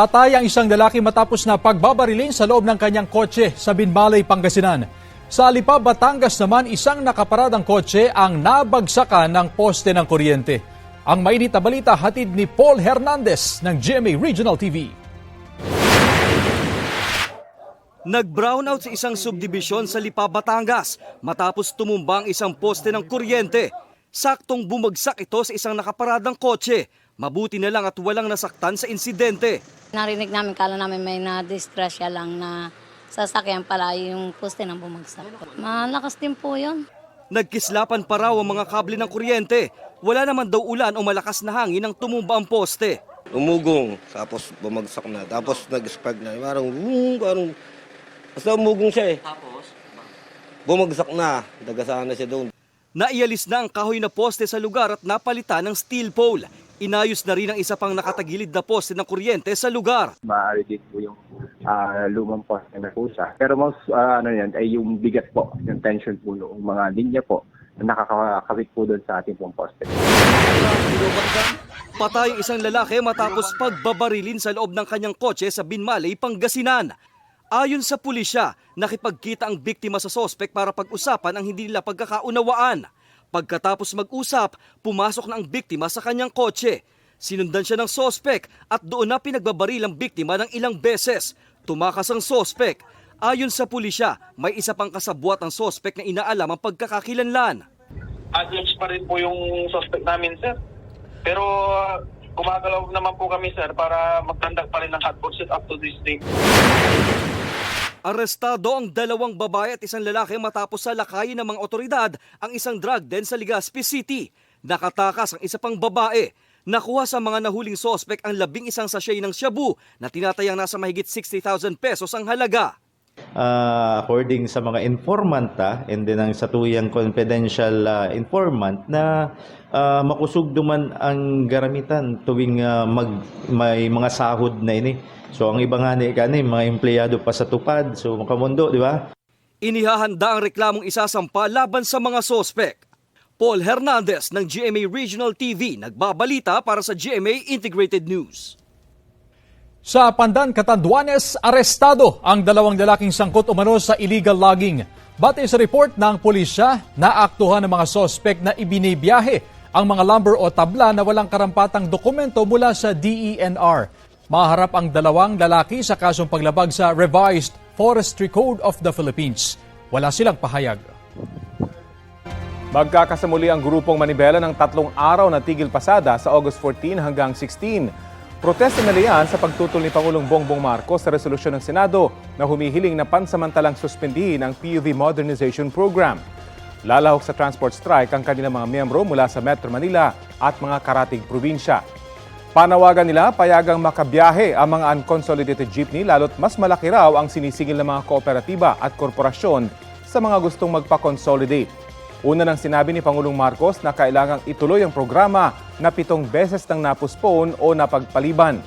Patay ang isang lalaki matapos na pagbabarilin sa loob ng kanyang kotse sa Binmalay, Pangasinan. Sa Alipa, Batangas naman, isang nakaparadang kotse ang nabagsakan ng poste ng kuryente. Ang mainit na balita hatid ni Paul Hernandez ng GMA Regional TV. Nag-brownout sa isang subdibisyon sa Lipa, Batangas matapos tumumba ang isang poste ng kuryente. Saktong bumagsak ito sa isang nakaparadang kotse. Mabuti na lang at walang nasaktan sa insidente. Narinig namin, kala namin may na-distress siya lang na sasakyan pala yung poste ng bumagsak. Malakas din po yun. Nagkislapan pa raw ang mga kable ng kuryente. Wala naman daw ulan o malakas na hangin nang tumumba ang poste. umugong, tapos bumagsak na. Tapos nag-spark na. Parang, boom, parang, basta umugong siya eh. Tapos? Bumagsak na. Dagasaan na siya doon. Naialis na ang kahoy na poste sa lugar at napalitan ng steel pole. Inayos na rin ang isa pang nakatagilid na poste ng kuryente sa lugar. maaari din po yung ah, lumang poste na po siya. Pero most ah, ano yan ay yung bigat po, yung tension po ng mga linya po na nakakakabit po doon sa ating pong poste. Patay ang isang lalaki matapos pagbabarilin sa loob ng kanyang kotse sa Binmalay, Pangasinan. Ayon sa pulisya, nakipagkita ang biktima sa sospek para pag-usapan ang hindi nila pagkakaunawaan. Pagkatapos mag-usap, pumasok na ang biktima sa kanyang kotse. Sinundan siya ng sospek at doon na pinagbabaril ang biktima ng ilang beses. Tumakas ang sospek. Ayon sa pulisya, may isa pang kasabwat ang sospek na inaalam ang pagkakakilanlan. Adjust pa rin po yung suspect namin, sir. Pero gumagalaw naman po kami, sir, para magtandak pa rin ng hot pursuit up to this day. Arestado ang dalawang babae at isang lalaki matapos sa lakayin ng mga otoridad ang isang drug den sa Legazpi City. Nakatakas ang isa pang babae. Nakuha sa mga nahuling sospek ang labing isang sachet ng shabu na tinatayang nasa mahigit 60,000 pesos ang halaga. Uh, according sa mga informant ah, and then ang satuyang confidential ah, informant na uh, makusog duman ang garamitan tuwing ah, mag, may mga sahod na ini. So ang iba nga ni kani mga empleyado pa sa tupad. So makamundo, di ba? Inihahanda ang reklamong isasampa laban sa mga sospek. Paul Hernandez ng GMA Regional TV nagbabalita para sa GMA Integrated News. Sa Pandan, Catanduanes, arestado ang dalawang lalaking sangkot umano sa illegal logging. Batay sa report ng pulisya, naaktuhan ng mga sospek na ibinibiyahe ang mga lumber o tabla na walang karampatang dokumento mula sa DENR. Maharap ang dalawang lalaki sa kasong paglabag sa Revised Forestry Code of the Philippines. Wala silang pahayag. Magkakasamuli ang grupong Manibela ng tatlong araw na tigil pasada sa August 14 hanggang 16. Protesta nila yan sa pagtutol ni Pangulong Bongbong Marcos sa resolusyon ng Senado na humihiling na pansamantalang suspendihin ang PUV Modernization Program. Lalahok sa transport strike ang kanilang mga miyembro mula sa Metro Manila at mga karating probinsya. Panawagan nila payagang makabiyahe ang mga unconsolidated jeepney lalo't mas malaki raw ang sinisigil ng mga kooperatiba at korporasyon sa mga gustong magpa-consolidate. Una nang sinabi ni Pangulong Marcos na kailangang ituloy ang programa na pitong beses nang napuspone o napagpaliban.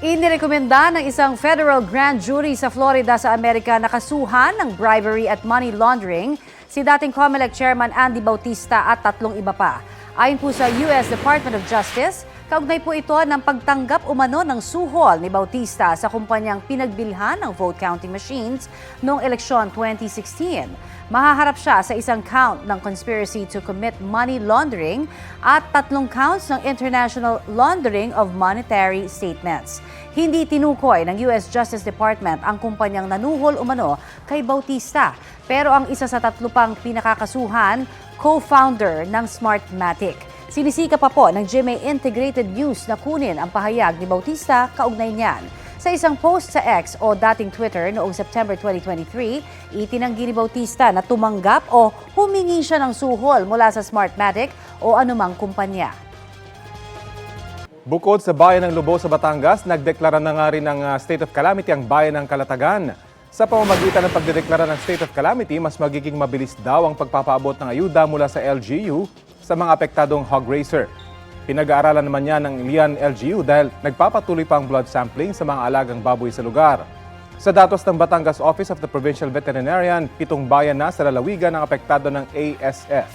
Inirekomenda ng isang federal grand jury sa Florida sa Amerika na kasuhan ng bribery at money laundering si dating COMELEC Chairman Andy Bautista at tatlong iba pa. Ayon po sa US Department of Justice, kaugnay po ito ng pagtanggap umano ng suhol ni Bautista sa kumpanyang pinagbilhan ng vote counting machines noong eleksyon 2016. Mahaharap siya sa isang count ng conspiracy to commit money laundering at tatlong counts ng international laundering of monetary statements. Hindi tinukoy ng US Justice Department ang kumpanyang nanuhol umano kay Bautista. Pero ang isa sa tatlo pang pinakakasuhan, co-founder ng Smartmatic. Sinisika pa po ng GMA Integrated News na kunin ang pahayag ni Bautista kaugnay niyan. Sa isang post sa X o dating Twitter noong September 2023, itinanggi ni Bautista na tumanggap o humingi siya ng suhol mula sa Smartmatic o anumang kumpanya. Bukod sa bayan ng Lubao sa Batangas, nagdeklara na nga rin ng uh, state of calamity ang bayan ng Kalatagan. Sa pamamagitan ng pagdedeklara ng state of calamity, mas magiging mabilis daw ang pagpapaabot ng ayuda mula sa LGU sa mga apektadong hog racer. Pinag-aaralan naman niya ng Lian LGU dahil nagpapatuloy pa ang blood sampling sa mga alagang baboy sa lugar. Sa datos ng Batangas Office of the Provincial Veterinarian, pitong bayan na sa lalawigan ang apektado ng ASF.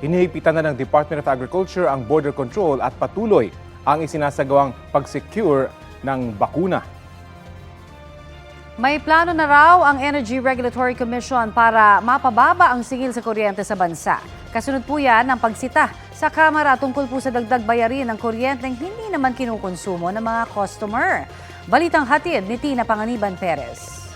Hinihipitan na ng Department of Agriculture ang border control at patuloy ang isinasagawang pag-secure ng bakuna. May plano na raw ang Energy Regulatory Commission para mapababa ang singil sa kuryente sa bansa. Kasunod po yan ng pagsita sa Kamara tungkol po sa dagdag bayarin ng kuryenteng hindi naman kinukonsumo ng mga customer. Balitang hatid ni Tina Panganiban Perez.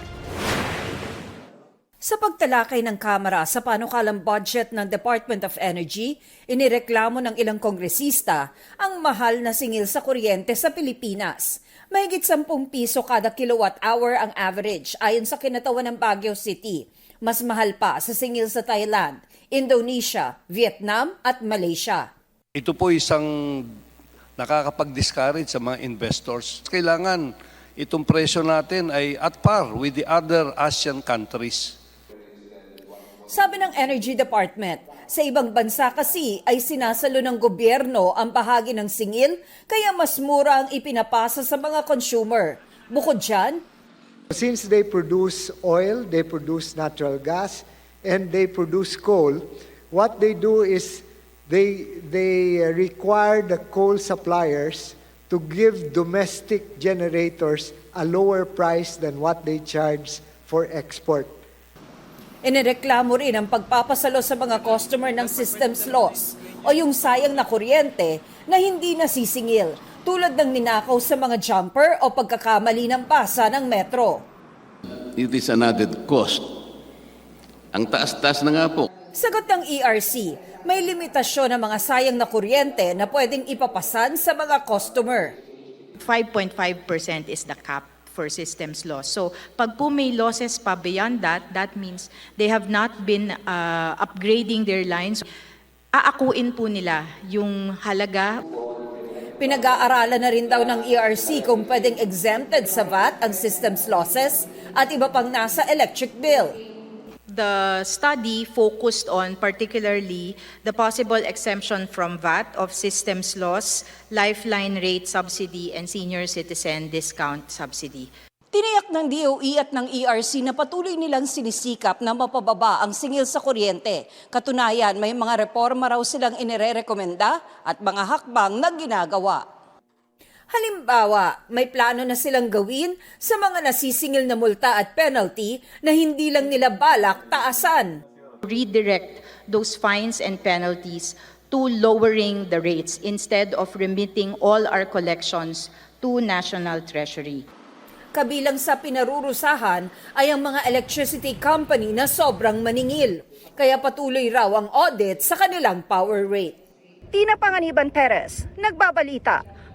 Sa pagtalakay ng Kamara sa panukalang budget ng Department of Energy, inireklamo ng ilang kongresista ang mahal na singil sa kuryente sa Pilipinas. Mahigit 10 piso kada kilowatt hour ang average ayon sa kinatawan ng Baguio City. Mas mahal pa sa singil sa Thailand, Indonesia, Vietnam at Malaysia. Ito po isang nakakapag-discourage sa mga investors. Kailangan itong presyo natin ay at par with the other ASEAN countries. Sabi ng Energy Department, sa ibang bansa kasi ay sinasalo ng gobyerno ang bahagi ng singil kaya mas mura ang ipinapasa sa mga consumer. Bukod dyan, Since they produce oil, they produce natural gas, and they produce coal, what they do is they, they require the coal suppliers to give domestic generators a lower price than what they charge for export. Inireklamo rin ang pagpapasalo sa mga customer ng systems loss o yung sayang na kuryente na hindi nasisingil tulad ng ninakaw sa mga jumper o pagkakamali ng pasa ng metro. It is an added cost. Ang taas-taas na nga po. Sagot ng ERC, may limitasyon ng mga sayang na kuryente na pwedeng ipapasan sa mga customer. 5.5% is the cap for systems loss. So pag po may losses pa beyond that, that means they have not been uh, upgrading their lines. Aakuin po nila yung halaga Pinag-aaralan na rin daw ng ERC kung pwedeng exempted sa VAT ang systems losses at iba pang nasa electric bill. The study focused on particularly the possible exemption from VAT of systems loss, lifeline rate subsidy, and senior citizen discount subsidy. Tiniyak ng DOE at ng ERC na patuloy nilang sinisikap na mapababa ang singil sa kuryente. Katunayan, may mga reforma raw silang inirerekomenda at mga hakbang na ginagawa. Halimbawa, may plano na silang gawin sa mga nasisingil na multa at penalty na hindi lang nila balak taasan. Redirect those fines and penalties to lowering the rates instead of remitting all our collections to National Treasury. Kabilang sa pinarurusahan ay ang mga electricity company na sobrang maningil. Kaya patuloy raw ang audit sa kanilang power rate. Tina Panganiban Perez, nagbabalita